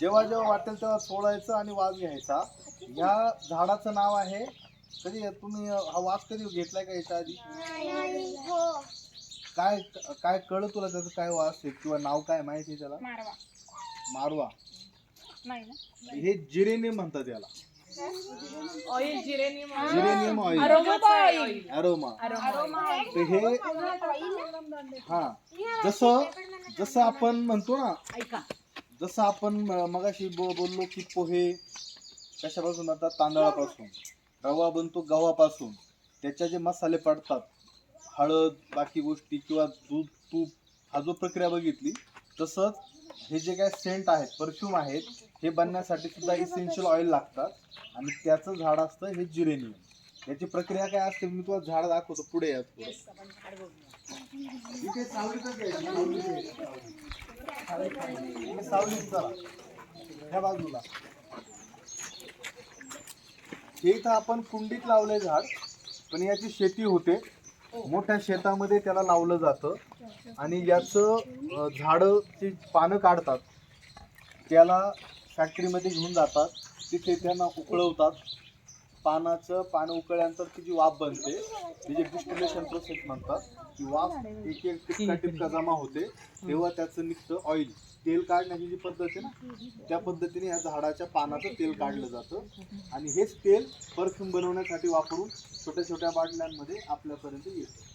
जेव्हा जेव्हा वाटेल तेव्हा सोडायचं आणि वास घ्यायचा. या झाडाचं नाव आहे कधी तुम्ही हा वास कधी घेतलाय का याच्या आधी? काय काय कळलं तुला त्याचं काय वास आहे? किंवा नाव काय माहिती आहे त्याला? मारवा. मारवा. नाही ना? हे जिरेनियम म्हणतात याला. Oil geranium geranium oil aroma oil aroma aroma तर हे हा. जसं जसं आपण म्हणतो ना ऐका. जसं आपण मगाशी बो- बोललो की पोहे कशापासून बनतात? तांदळापासून. रवा बनतो गव्हापासून. त्याच्या जे मसाले पडतात हळद बाकी गोष्टी किंवा दूध तूप हा जो प्रक्रिया बघितली तसंच हे जे काय सेंट आहेत परफ्यूम आहेत हे बनण्यासाठी सुद्धा इसेन्शियल ऑइल लागतात आणि त्याचं झाड असतं हे जिरेनियम याची प्रक्रिया काय असते मी तुला झाड दाखवतो पुढे या थोडं. इथे सावलीतच आहे, सावलीत आहे. ह्या बाजूला हे इथं आपण कुंडीत लावले झाड पण याची शेती होते. मोठ्या शेतामध्ये त्याला लावलं जातं. आणि याचं झाडची पानं काढतात. त्याला फॅक्टरीमध्ये घेऊन जातात. तिथे त्यांना उकळवतात. पानाचं पानं उकळल्यानंतर ती जी वाफ बनते तिचे डिस्टिलेशन प्रोसेस म्हणतात ती वाफ एक एक टिपका टिपका जमा होते तेव्हा त्याचं निघतं ऑइल तेल काढण्याची जी पद्धत आहे ना त्या पद्धतीने या झाडाच्या पानाचं तेल काढलं जातं. आणि हेच तेल परफ्यूम बनवण्यासाठी वापरून छोट्या छोट्या बाटल्यांमध्ये आपल्यापर्यंत येतं.